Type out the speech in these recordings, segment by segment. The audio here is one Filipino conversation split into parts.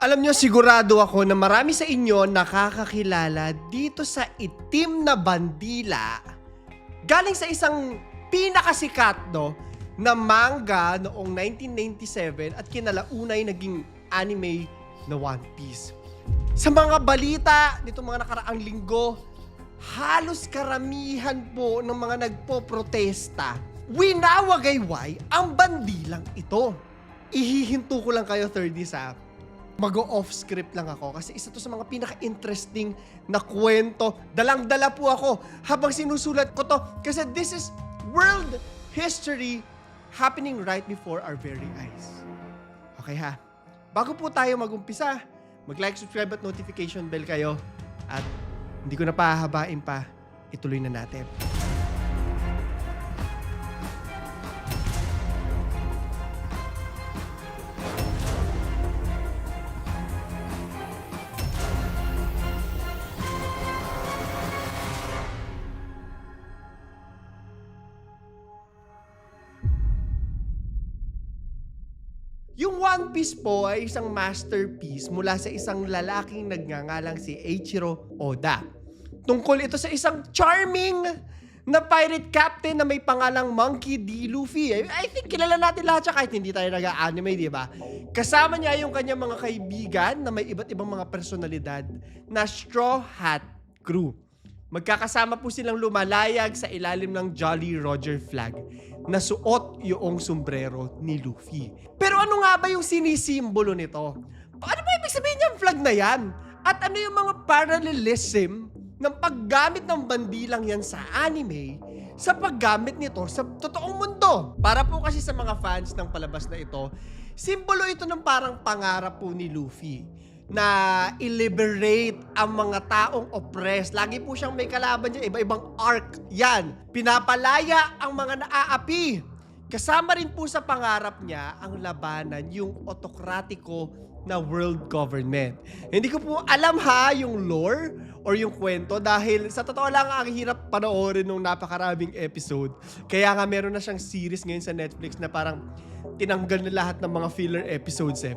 Alam nyo, sigurado ako na marami sa inyo nakakakilala dito sa itim na bandila galing sa isang pinakasikat no, na manga noong 1997 at kinalaunay naging anime na One Piece. Sa mga balita nitong mga nakaraang linggo, halos karamihan po ng mga nagpo-protesta, winawagayway ang bandilang ito. Ihihinto ko lang kayo 30 sa mag-off script lang ako kasi isa to sa mga pinaka-interesting na kwento. Dalang-dala po ako habang sinusulat ko to kasi this is world history happening right before our very eyes. Okay ha? Bago po tayo mag-umpisa, mag-like, subscribe at notification bell kayo at hindi ko na pahahabain pa, ituloy na natin. Piece po ay isang masterpiece mula sa isang lalaking nagngangalang si Eiichiro Oda. Tungkol ito sa isang charming na pirate captain na may pangalang Monkey D. Luffy. I think kilala natin lahat siya kahit hindi tayo nag-anime, di ba? Kasama niya yung kanyang mga kaibigan na may iba't ibang mga personalidad na Straw Hat Crew. Magkakasama po silang lumalayag sa ilalim ng Jolly Roger flag na suot yung sombrero ni Luffy. Pero ano nga ba yung sinisimbolo nito? Ano ba ibig sabihin niyang flag na yan? At ano yung mga parallelism ng paggamit ng bandilang yan sa anime sa paggamit nito sa totoong mundo? Para po kasi sa mga fans ng palabas na ito, simbolo ito ng parang pangarap po ni Luffy na i-liberate ang mga taong oppressed. Lagi po siyang may kalaban dyan, iba-ibang arc. Yan, pinapalaya ang mga naaapi. Kasama rin po sa pangarap niya ang labanan yung otokratiko na world government. Hindi ko po alam ha yung lore or yung kwento dahil sa totoo lang ang hirap panoorin nung napakaraming episode. Kaya nga meron na siyang series ngayon sa Netflix na parang tinanggal na lahat ng mga filler episodes eh.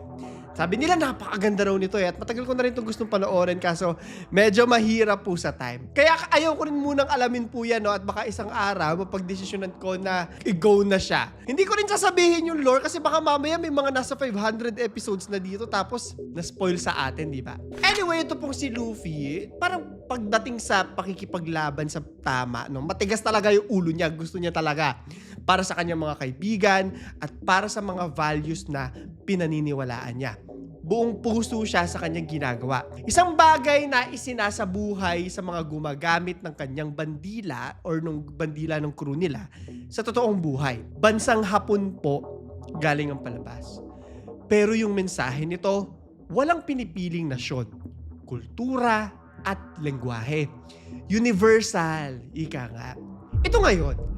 Sabi nila napakaganda raw nito eh at matagal ko na rin itong gustong panoorin kaso medyo mahirap po sa time. Kaya ayaw ko rin munang alamin po yan no at baka isang araw mapagdesisyonan ko na i-go na siya. Hindi ko rin sasabihin yung lore kasi baka mamaya may mga nasa 500 episodes na dito tapos na-spoil sa atin, di ba? Anyway, ito pong si Luffy, parang pagdating sa pakikipaglaban sa tama, no, matigas talaga yung ulo niya, gusto niya talaga para sa kanyang mga kaibigan at para sa mga values na pinaniniwalaan niya. Buong puso siya sa kanyang ginagawa. Isang bagay na isinasabuhay sa mga gumagamit ng kanyang bandila or nung bandila ng crew nila sa totoong buhay. Bansang hapon po galing ang palabas. Pero yung mensahe nito, walang pinipiling nasyon, kultura at lengguwahe. Universal, ika nga. Ito ngayon,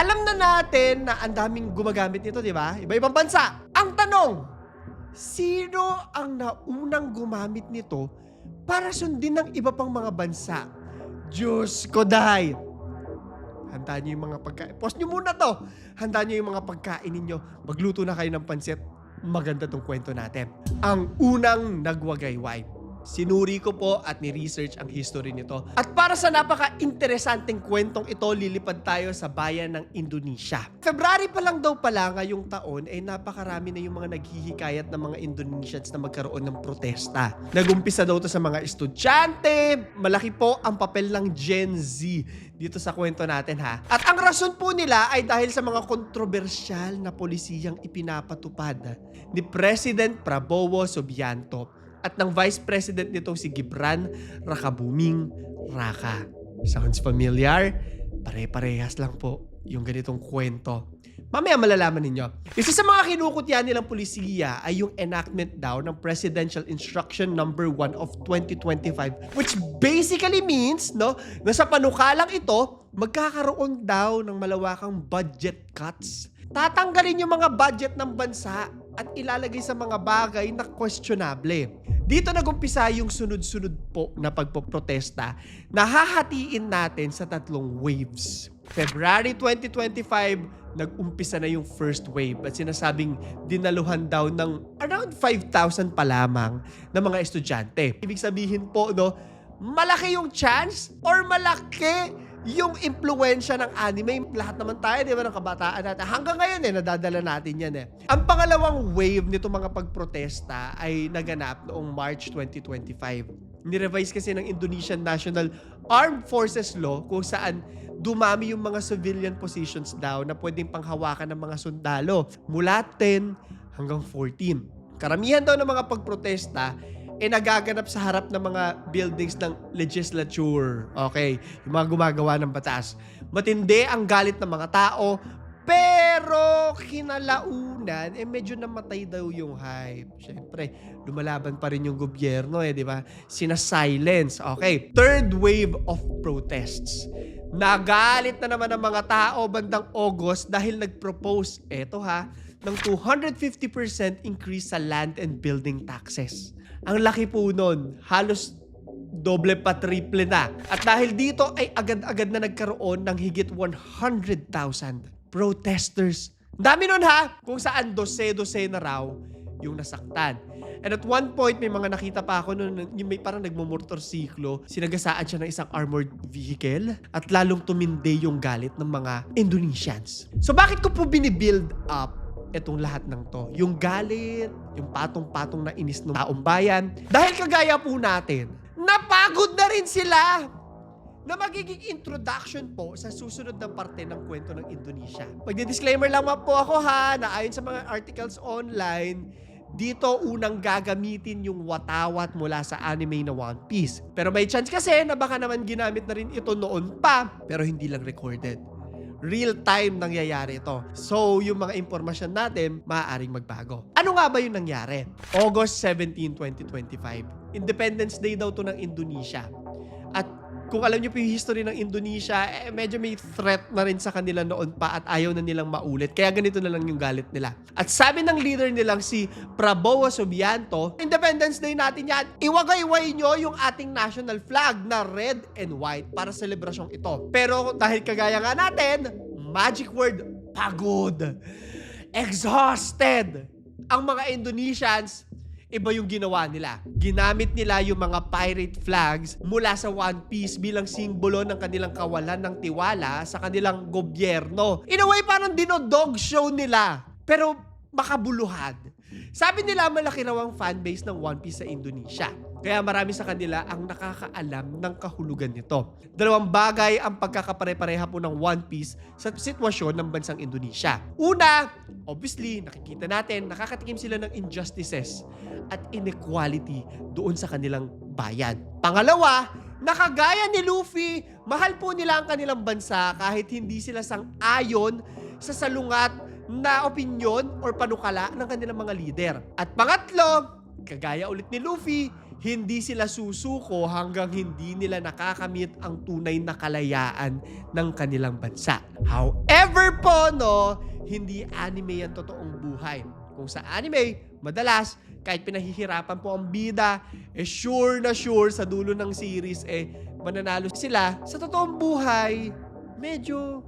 alam na natin na ang daming gumagamit nito, di ba? Iba-ibang bansa. Ang tanong, sino ang naunang gumamit nito para sundin ng iba pang mga bansa? Diyos ko, dahay. Handa niyo yung mga pagkain. Post niyo muna to. Handa niyo yung mga pagkain ninyo. Magluto na kayo ng pansit. Maganda tong kwento natin. Ang unang nagwagayway. Sinuri ko po at ni-research ang history nito. At para sa napaka-interesanteng kwentong ito, lilipad tayo sa bayan ng Indonesia. February pa lang daw pala ngayong taon, ay napakarami na yung mga naghihikayat ng mga Indonesians na magkaroon ng protesta. Nagumpisa daw to sa mga estudyante. Malaki po ang papel ng Gen Z dito sa kwento natin ha. At ang rason po nila ay dahil sa mga kontrobersyal na polisiyang ipinapatupad ni President Prabowo Subianto at ng Vice President nitong si Gibran Rakabuming Raka. Sounds familiar? Pare-parehas lang po yung ganitong kwento. Mamaya malalaman ninyo. Isa sa mga kinukutya nilang polisiya ay yung enactment daw ng Presidential Instruction Number 1 of 2025 which basically means no, na sa panukalang ito, magkakaroon daw ng malawakang budget cuts. Tatanggalin yung mga budget ng bansa at ilalagay sa mga bagay na questionable. Dito nagumpisa yung sunod-sunod po na pagpoprotesta na hahatiin natin sa tatlong waves. February 2025, nag-umpisa na yung first wave at sinasabing dinaluhan daw ng around 5,000 pa lamang na mga estudyante. Ibig sabihin po, no, malaki yung chance or malaki yung impluensya ng anime. Lahat naman tayo, di ba, ng kabataan natin. Hanggang ngayon eh, nadadala natin yan eh. Ang pangalawang wave nito mga pagprotesta ay naganap noong March 2025. Nirevise kasi ng Indonesian National Armed Forces Law kung saan dumami yung mga civilian positions daw na pwedeng panghawakan ng mga sundalo mula 10 hanggang 14. Karamihan daw ng mga pagprotesta eh nagaganap sa harap ng mga buildings ng legislature. Okay, yung mga gumagawa ng batas. Matindi ang galit ng mga tao, pero kinalaunan, eh medyo namatay daw yung hype. Siyempre, lumalaban pa rin yung gobyerno eh, di ba? Sina-silence. Okay, third wave of protests. Nagalit na naman ang mga tao bandang August dahil nag-propose, eto ha, ng 250% increase sa land and building taxes. Ang laki po nun, halos doble pa triple na. At dahil dito ay agad-agad na nagkaroon ng higit 100,000 protesters. Dami nun ha, kung saan dose-dose na raw yung nasaktan. And at one point, may mga nakita pa ako nun, yung may parang nagmumotorsiklo, sinagasaan siya ng isang armored vehicle at lalong tumindi yung galit ng mga Indonesians. So bakit ko po binibuild up itong lahat ng to? Yung galit, yung patong-patong na inis ng taong bayan. Dahil kagaya po natin, napagod na rin sila na magiging introduction po sa susunod na parte ng kwento ng Indonesia. Pagdi-disclaimer lang po ako ha, na ayon sa mga articles online, dito unang gagamitin yung watawat mula sa anime na One Piece. Pero may chance kasi na baka naman ginamit na rin ito noon pa, pero hindi lang recorded. Real time nangyayari ito. So, yung mga impormasyon natin, maaaring magbago. Ano nga ba yung nangyari? August 17, 2025. Independence Day daw to ng Indonesia. At kung alam niyo po yung history ng Indonesia, eh, medyo may threat na rin sa kanila noon pa at ayaw na nilang maulit. Kaya ganito na lang yung galit nila. At sabi ng leader nilang si Prabowo Subianto, Independence Day natin yan, iwagay-way nyo yung ating national flag na red and white para selebrasyong ito. Pero dahil kagaya nga natin, magic word, pagod. Exhausted. Ang mga Indonesians, iba yung ginawa nila. Ginamit nila yung mga pirate flags mula sa One Piece bilang simbolo ng kanilang kawalan ng tiwala sa kanilang gobyerno. In a way, parang dinodog show nila. Pero makabuluhan. Sabi nila malaki raw ang fanbase ng One Piece sa Indonesia. Kaya marami sa kanila ang nakakaalam ng kahulugan nito. Dalawang bagay ang pagkakapare-pareha po ng One Piece sa sitwasyon ng bansang Indonesia. Una, obviously, nakikita natin, nakakatikim sila ng injustices at inequality doon sa kanilang bayan. Pangalawa, nakagaya ni Luffy, mahal po nila ang kanilang bansa kahit hindi sila sang-ayon sa salungat na opinyon or panukala ng kanilang mga leader. At pangatlo, kagaya ulit ni Luffy, hindi sila susuko hanggang hindi nila nakakamit ang tunay na kalayaan ng kanilang bansa. However po, no, hindi anime yan totoong buhay. Kung sa anime, madalas, kahit pinahihirapan po ang bida, eh sure na sure sa dulo ng series, eh mananalo sila. Sa totoong buhay, medyo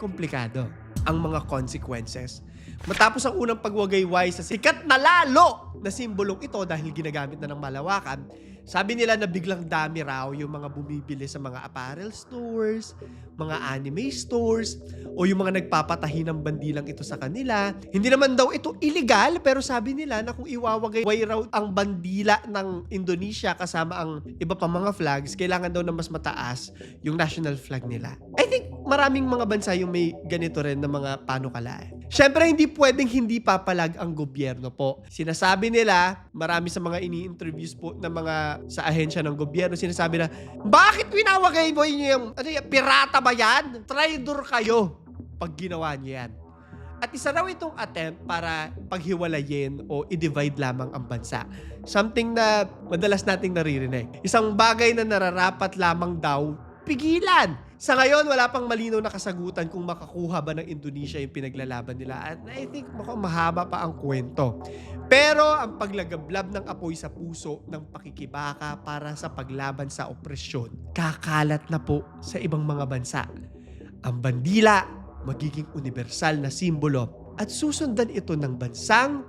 komplikado ang mga consequences. Matapos ang unang pagwagayway sa sikat na lalo na simbolong ito dahil ginagamit na ng malawakan, sabi nila na biglang dami raw yung mga bumibili sa mga apparel stores, mga anime stores, o yung mga nagpapatahi ng bandilang ito sa kanila. Hindi naman daw ito illegal, pero sabi nila na kung iwawagay raw ang bandila ng Indonesia kasama ang iba pa mga flags, kailangan daw na mas mataas yung national flag nila. I think maraming mga bansa yung may ganito rin na mga panukala. Siyempre, hindi pwedeng hindi papalag ang gobyerno po. Sinasabi nila, marami sa mga ini-interviews po ng mga sa ahensya ng gobyerno, sinasabi na, bakit winawagay mo yung, ano yan, pirata ba yan? Traitor kayo pag ginawa niyo yan. At isa raw itong attempt para paghiwalayin o i-divide lamang ang bansa. Something na madalas nating naririnig. Isang bagay na nararapat lamang daw pigilan. Sa ngayon, wala pang malinaw na kasagutan kung makakuha ba ng Indonesia yung pinaglalaban nila. At I think mukhang mahaba pa ang kwento. Pero ang paglagablab ng apoy sa puso ng pakikibaka para sa paglaban sa opresyon, kakalat na po sa ibang mga bansa. Ang bandila magiging universal na simbolo at susundan ito ng bansang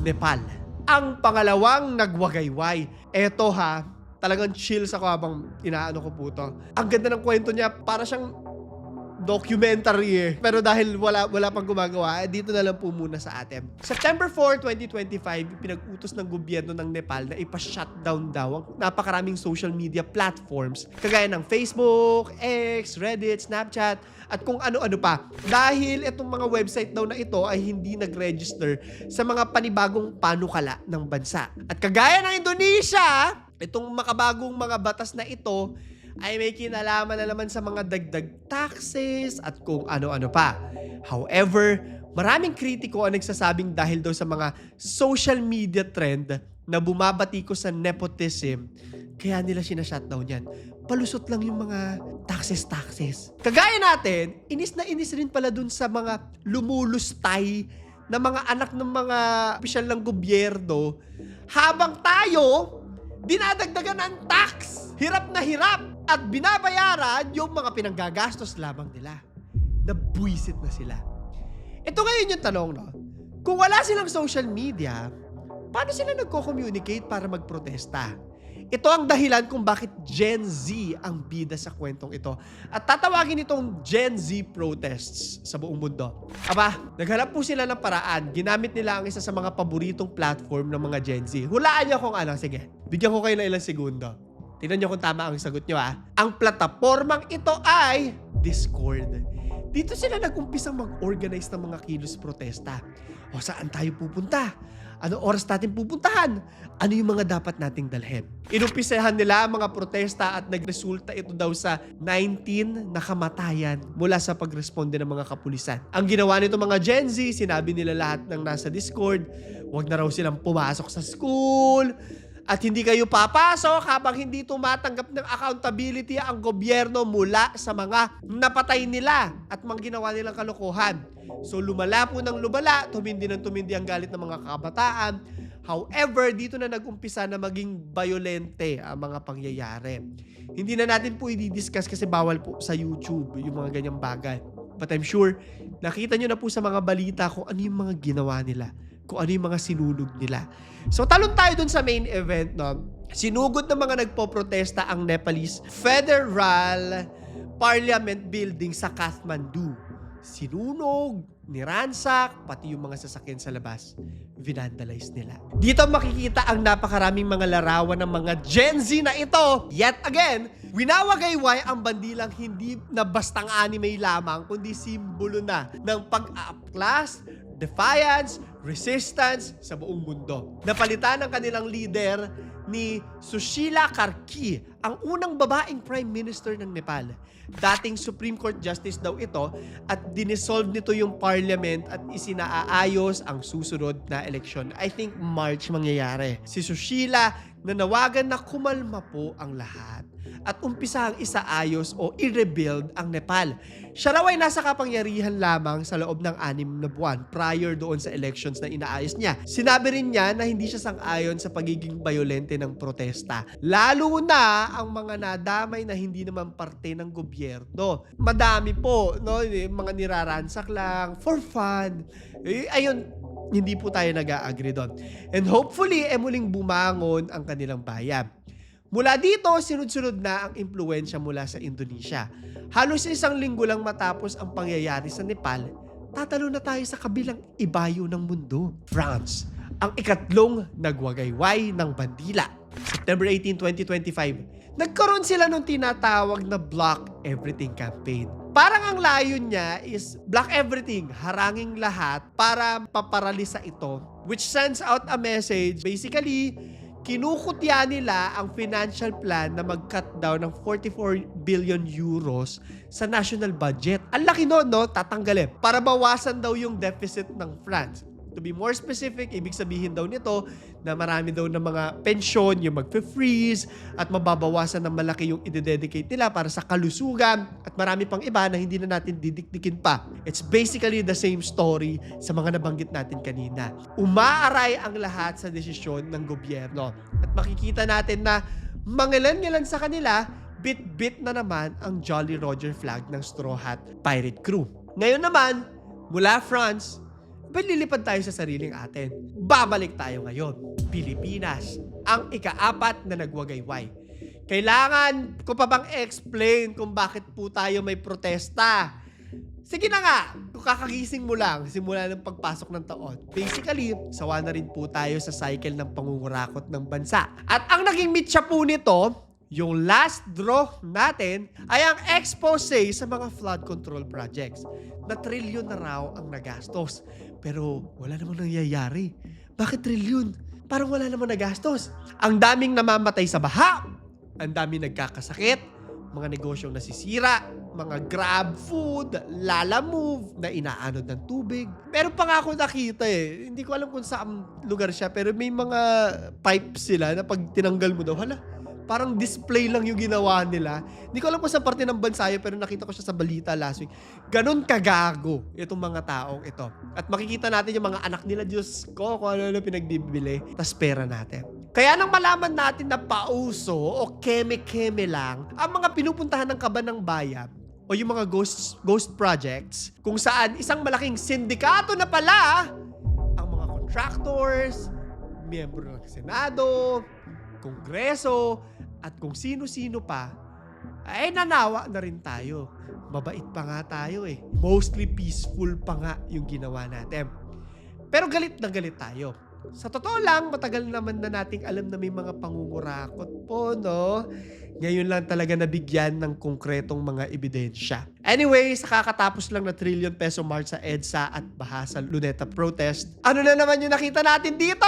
Nepal. Ang pangalawang nagwagayway. Eto ha, talagang chill sa ko habang inaano ko po to. Ang ganda ng kwento niya, para siyang documentary eh. Pero dahil wala, wala pang gumagawa, eh, dito na lang po muna sa atin. September 4, 2025, pinag-utos ng gobyerno ng Nepal na ipa-shutdown daw ang napakaraming social media platforms kagaya ng Facebook, X, Reddit, Snapchat, at kung ano-ano pa. Dahil itong mga website daw na ito ay hindi nag-register sa mga panibagong panukala ng bansa. At kagaya ng Indonesia, itong makabagong mga batas na ito ay may kinalaman na naman sa mga dagdag taxes at kung ano-ano pa. However, maraming kritiko ang nagsasabing dahil daw sa mga social media trend na bumabati ko sa nepotism, kaya nila sinashutdown yan. Palusot lang yung mga taxes-taxes. Kagaya natin, inis na inis rin pala dun sa mga lumulustay na mga anak ng mga opisyal ng gobyerno habang tayo dinadagdagan ng tax. Hirap na hirap at binabayaran yung mga pinanggagastos lamang nila. Nabwisit na sila. Ito ngayon yung tanong, no? Kung wala silang social media, paano sila nagko-communicate para magprotesta? Ito ang dahilan kung bakit Gen Z ang bida sa kwentong ito. At tatawagin itong Gen Z protests sa buong mundo. Aba, naghanap po sila ng paraan. Ginamit nila ang isa sa mga paboritong platform ng mga Gen Z. Hulaan niyo kung ano. Sige, bigyan ko kayo ng ilang segundo. Tingnan niyo kung tama ang sagot niyo ah. Ang platapormang ito ay Discord. Dito sila nag-umpisang mag-organize ng mga kilos protesta. O saan tayo pupunta? Ano oras natin pupuntahan? Ano yung mga dapat nating dalhin? Inumpisahan nila ang mga protesta at nagresulta ito daw sa 19 na kamatayan mula sa pagresponde ng mga kapulisan. Ang ginawa nito mga Gen Z, sinabi nila lahat ng nasa Discord, wag na raw silang pumasok sa school, at hindi kayo papasok habang hindi tumatanggap ng accountability ang gobyerno mula sa mga napatay nila at mga ginawa nilang kalokohan. So lumala po ng lumala, tumindi ng tumindi ang galit ng mga kabataan. However, dito na nag-umpisa na maging violente ang mga pangyayari. Hindi na natin po i-discuss kasi bawal po sa YouTube yung mga ganyang bagay. But I'm sure, nakita nyo na po sa mga balita kung ano yung mga ginawa nila kung ano yung mga sinulog nila. So talon tayo dun sa main event, no? Sinugod ng mga nagpo-protesta ang Nepalese Federal Parliament Building sa Kathmandu. Sinunog, niransak, pati yung mga sasakyan sa labas, vinandalize nila. Dito makikita ang napakaraming mga larawan ng mga Gen Z na ito. Yet again, winawagayway ang bandilang hindi na bastang anime lamang, kundi simbolo na ng pag-upclass, defiance, resistance sa buong mundo. Napalitan ng kanilang leader ni Sushila Karki, ang unang babaeng prime minister ng Nepal. Dating Supreme Court Justice daw ito at dinisolve nito yung parliament at isinaaayos ang susunod na eleksyon. I think March mangyayari. Si Sushila nanawagan na kumalma po ang lahat at umpisa ang isaayos o i-rebuild ang Nepal. Siya raw ay nasa kapangyarihan lamang sa loob ng anim na buwan prior doon sa elections na inaayos niya. Sinabi rin niya na hindi siya sang-ayon sa pagiging bayolente ng protesta. Lalo na ang mga nadamay na hindi naman parte ng gobyerno. Madami po, no? mga niraransak lang for fun. Eh, ayun, hindi po tayo nag-agree doon. And hopefully, eh muling bumangon ang kanilang bayan. Mula dito, sunod-sunod na ang impluensya mula sa Indonesia. Halos isang linggo lang matapos ang pangyayari sa Nepal, tatalo na tayo sa kabilang ibayo ng mundo. France, ang ikatlong nagwagayway ng bandila. September 18, 2025, nagkaroon sila ng tinatawag na Block Everything campaign. Parang ang layon niya is block everything, haranging lahat para paparalisa ito. Which sends out a message, basically, kinukutya nila ang financial plan na mag-cut down ng 44 billion euros sa national budget. Ang laki no, no? Tatanggalin. Para bawasan daw yung deficit ng France. To be more specific, ibig sabihin daw nito na marami daw ng mga pensyon yung magfe-freeze at mababawasan ng malaki yung ide-dedicate nila para sa kalusugan at marami pang iba na hindi na natin didikdikin pa. It's basically the same story sa mga nabanggit natin kanina. Umaaray ang lahat sa desisyon ng gobyerno at makikita natin na mangilan-ngilan sa kanila, bit-bit na naman ang Jolly Roger flag ng Straw Hat Pirate Crew. Ngayon naman, mula France, ba't lilipad tayo sa sariling atin? Babalik tayo ngayon. Pilipinas, ang ikaapat na nagwagayway. Kailangan ko pa bang explain kung bakit po tayo may protesta? Sige na nga, kung kakagising mo lang simula ng pagpasok ng taon. Basically, sawa na rin po tayo sa cycle ng pangungurakot ng bansa. At ang naging mitya po nito, yung last draw natin ay ang expose sa mga flood control projects. Na trilyon na raw ang nagastos. Pero wala namang nangyayari. Bakit trilyon? Parang wala namang nagastos. Ang daming namamatay sa baha. Ang daming nagkakasakit. Mga negosyong nasisira. Mga grab food. Lala move na inaanod ng tubig. Meron pa nga ako nakita eh. Hindi ko alam kung saan lugar siya. Pero may mga pipes sila na pag tinanggal mo daw, hala, parang display lang yung ginawa nila. Hindi ko alam kung sa parte ng bansa yun, pero nakita ko siya sa balita last week. Ganon kagago itong mga taong ito. At makikita natin yung mga anak nila, Diyos ko, kung ano-ano pinagbibili, tas pera natin. Kaya nang malaman natin na pauso o keme-keme lang ang mga pinupuntahan ng kaban ng bayan o yung mga ghost, ghost projects kung saan isang malaking sindikato na pala ang mga contractors, miyembro ng Senado, Kongreso, at kung sino-sino pa, ay nanawa na rin tayo. Mabait pa nga tayo eh. Mostly peaceful pa nga yung ginawa natin. Pero galit na galit tayo. Sa totoo lang, matagal naman na nating alam na may mga pangungurakot po, no? Ngayon lang talaga nabigyan ng konkretong mga ebidensya. Anyway, sa kakatapos lang na trillion peso march sa EDSA at baha sa Luneta protest, ano na naman yung nakita natin dito?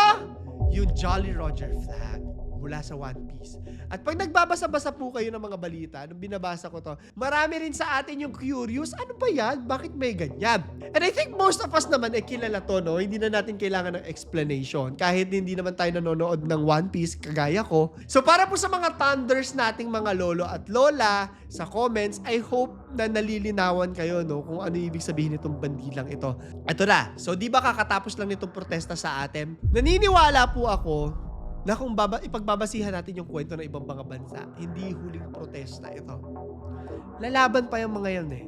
Yung Jolly Roger flag mula sa One Piece. At pag nagbabasa-basa po kayo ng mga balita, nung binabasa ko to, marami rin sa atin yung curious, ano ba yan? Bakit may ganyan? And I think most of us naman ay kilala to, no? Hindi na natin kailangan ng explanation. Kahit hindi naman tayo nanonood ng One Piece, kagaya ko. So para po sa mga thunders nating mga lolo at lola, sa comments, I hope na nalilinawan kayo, no? Kung ano ibig sabihin nitong bandilang ito. Ito na. So di ba kakatapos lang nitong protesta sa atin? Naniniwala po ako na kung baba, ipagbabasihan natin yung kwento ng ibang mga bansa, hindi huling protesta ito. Lalaban pa yung mga yan eh.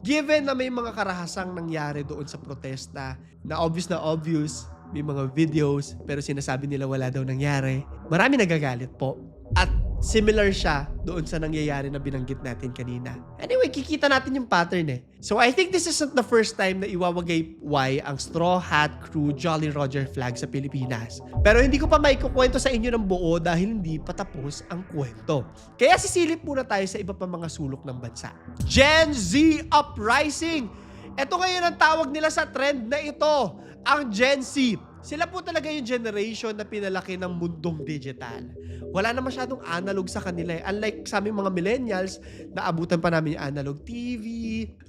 Given na may mga karahasang nangyari doon sa protesta, na obvious na obvious, may mga videos, pero sinasabi nila wala daw nangyari, marami nagagalit po. At similar siya doon sa nangyayari na binanggit natin kanina. Anyway, kikita natin yung pattern eh. So I think this isn't the first time na iwawagay why ang Straw Hat Crew Jolly Roger flag sa Pilipinas. Pero hindi ko pa maikukwento sa inyo ng buo dahil hindi pa tapos ang kwento. Kaya sisilip muna tayo sa iba pa mga sulok ng bansa. Gen Z Uprising! Ito ngayon ang tawag nila sa trend na ito, ang Gen Z. Sila po talaga yung generation na pinalaki ng mundong digital. Wala na masyadong analog sa kanila. eh. Unlike sa aming mga millennials, naabutan pa namin yung analog TV,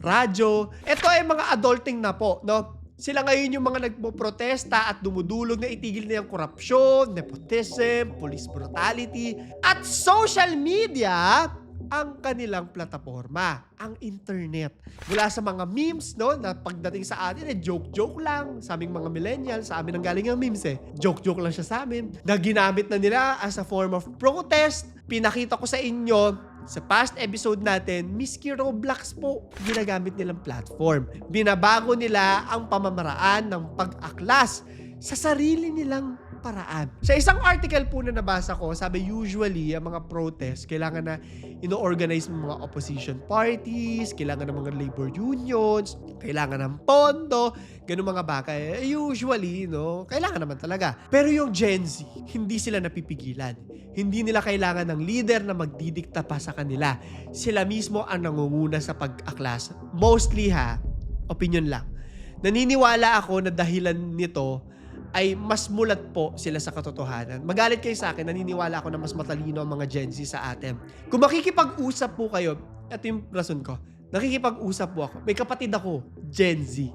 radyo. Ito ay mga adulting na po, no? Sila ngayon yung mga nagpo-protesta at dumudulog na itigil na yung korupsyon, nepotism, police brutality, at social media ang kanilang plataforma, ang internet. Mula sa mga memes, no, na pagdating sa atin, eh, joke-joke lang. Sa aming mga millennials, sa amin ang galing ang memes eh. Joke-joke lang siya sa amin. Na ginamit na nila as a form of protest. Pinakita ko sa inyo, sa past episode natin, Miski Roblox po ginagamit nilang platform. Binabago nila ang pamamaraan ng pag-aklas sa sarili nilang paraan. Sa isang article po na nabasa ko, sabi usually ang mga protest, kailangan na ino-organize ng mga opposition parties, kailangan ng mga labor unions, kailangan ng pondo, ganun mga bagay. Eh, Usually, no, kailangan naman talaga. Pero yung Gen Z, hindi sila napipigilan. Hindi nila kailangan ng leader na magdidikta pa sa kanila. Sila mismo ang nangunguna sa pag-aklas. Mostly ha, opinion lang. Naniniwala ako na dahilan nito ay mas mulat po sila sa katotohanan. Magalit kayo sa akin, naniniwala ako na mas matalino ang mga Gen Z sa atin. Kung makikipag-usap po kayo, ito yung rason ko, nakikipag-usap po ako. May kapatid ako, Gen Z.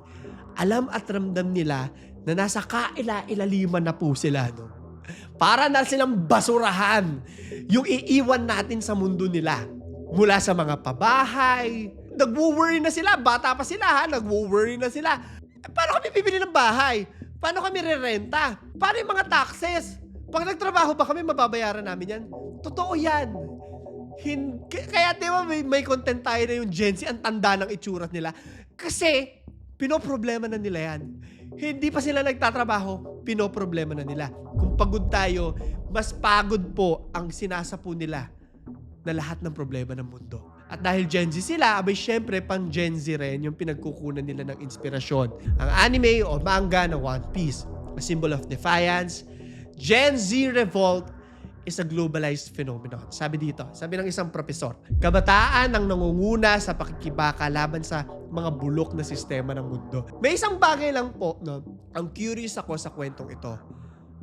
Alam at ramdam nila na nasa kaila-ilaliman na po sila. No? Para na silang basurahan yung iiwan natin sa mundo nila. Mula sa mga pabahay, nagwo-worry na sila. Bata pa sila ha, nagwo-worry na sila. Eh, Paano kami bibili ng bahay? Paano kami rerenta? Paano yung mga taxes? Pag nagtrabaho ba kami, mababayaran namin yan? Totoo yan. Hin- kaya di ba may, may content tayo na yung Gen Z, ang tanda ng itsura nila. Kasi, pinoproblema na nila yan. Hindi pa sila nagtatrabaho, pinoproblema na nila. Kung pagod tayo, mas pagod po ang sinasapo nila na lahat ng problema ng mundo. At dahil Gen Z sila, abay syempre pang Gen Z rin yung pinagkukunan nila ng inspirasyon. Ang anime o manga ng One Piece, a symbol of defiance, Gen Z revolt is a globalized phenomenon. Sabi dito, sabi ng isang profesor, kabataan ang nangunguna sa pakikibaka laban sa mga bulok na sistema ng mundo. May isang bagay lang po, no, ang curious ako sa kwentong ito.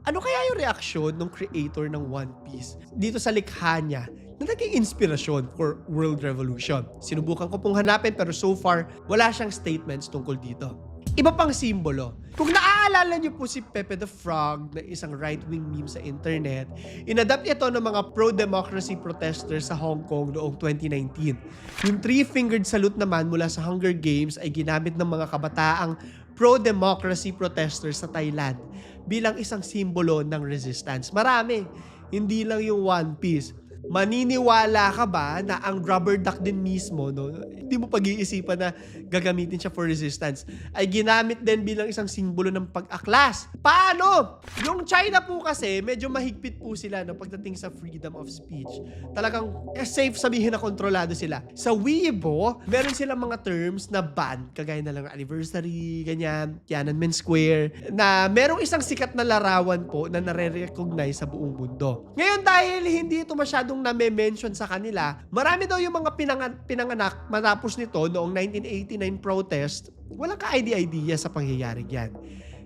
Ano kaya yung reaksyon ng creator ng One Piece dito sa likha niya na naging inspirasyon for world revolution? Sinubukan ko pong hanapin pero so far, wala siyang statements tungkol dito. Iba pang simbolo. Kung naaalala niyo po si Pepe the Frog na isang right-wing meme sa internet, inadapt ito ng mga pro-democracy protesters sa Hong Kong noong 2019. Yung three-fingered salute naman mula sa Hunger Games ay ginamit ng mga kabataang pro-democracy protesters sa Thailand bilang isang simbolo ng resistance. Marami. Hindi lang yung One Piece. Maniniwala ka ba na ang rubber duck din mismo, no, hindi mo pag-iisipan na gagamitin siya for resistance, ay ginamit din bilang isang simbolo ng pag-aklas. Paano? Yung China po kasi, medyo mahigpit po sila no, pagdating sa freedom of speech. Talagang eh, safe sabihin na kontrolado sila. Sa Weibo, meron silang mga terms na ban, kagaya na lang anniversary, ganyan, Tiananmen Square, na merong isang sikat na larawan po na nare-recognize sa buong mundo. Ngayon dahil hindi ito masyadong name-mention sa kanila, marami daw yung mga pinangan- pinanganak matapos nito noong 1989 protest, walang ka-idea-idea sa pangyayaring yan.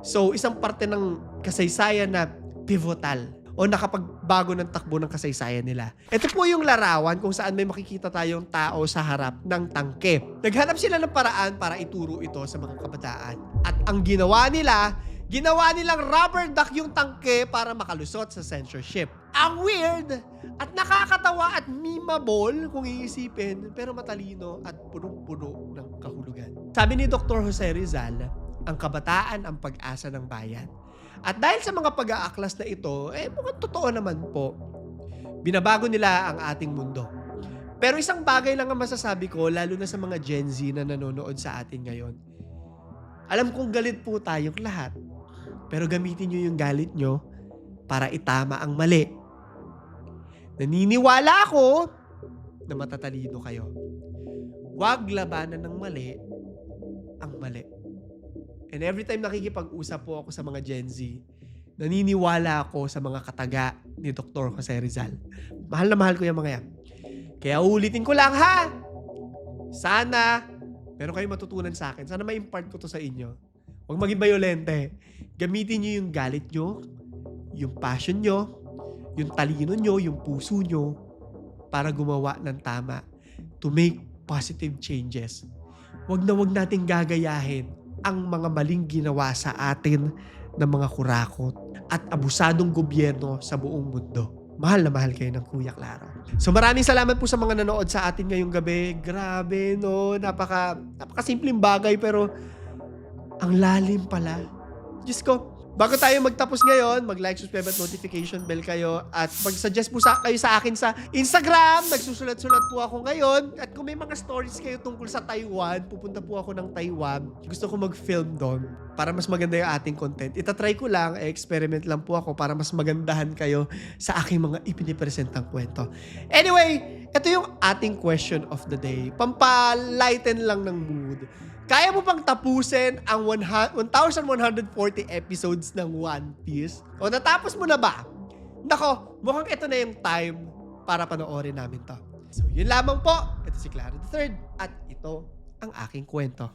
So, isang parte ng kasaysayan na pivotal o nakapagbago ng takbo ng kasaysayan nila. Ito po yung larawan kung saan may makikita tayong tao sa harap ng tangke. Naghanap sila ng paraan para ituro ito sa mga kabataan. At ang ginawa nila, ginawa nilang rubber duck yung tangke para makalusot sa censorship. Ang weird at nakakatawa at memeable kung iisipin pero matalino at punong-puno ng kahulugan. Sabi ni Dr. Jose Rizal, ang kabataan ang pag-asa ng bayan. At dahil sa mga pag-aaklas na ito, eh mukhang totoo naman po. Binabago nila ang ating mundo. Pero isang bagay lang ang masasabi ko, lalo na sa mga Gen Z na nanonood sa atin ngayon. Alam kong galit po tayong lahat. Pero gamitin nyo yung galit nyo para itama ang mali. Naniniwala ako na matatalino kayo. Huwag labanan ng mali ang mali. And every time nakikipag-usap po ako sa mga Gen Z, naniniwala ako sa mga kataga ni Dr. Jose Rizal. Mahal na mahal ko yung mga yan. Kaya ulitin ko lang ha! Sana meron kayong matutunan sa akin. Sana ma-impart ko to sa inyo. Huwag maging violente. Gamitin nyo yung galit nyo, yung passion nyo, yung talino nyo, yung puso nyo para gumawa ng tama to make positive changes. Huwag na huwag nating gagayahin ang mga maling ginawa sa atin ng mga kurakot at abusadong gobyerno sa buong mundo. Mahal na mahal kayo ng Kuya Claro. So maraming salamat po sa mga nanood sa atin ngayong gabi. Grabe, no? Napaka, napaka simpleng bagay pero ang lalim pala. Diyos ko, bago tayo magtapos ngayon, mag-like, subscribe at notification bell kayo. At mag-suggest po sa, kayo sa akin sa Instagram. Nagsusulat-sulat po ako ngayon. At kung may mga stories kayo tungkol sa Taiwan, pupunta po ako ng Taiwan. Gusto ko mag-film doon para mas maganda yung ating content. Itatry ko lang, experiment lang po ako para mas magandahan kayo sa aking mga ipinipresentang kwento. Anyway, ito yung ating question of the day. Pampalighten lang ng mood. Kaya mo bang tapusin ang 100 1,140 episodes ng One Piece? O natapos mo na ba? Nako, mukhang ito na yung time para panoorin namin to. So, yun lamang po. Ito si Clara III at ito ang aking kwento.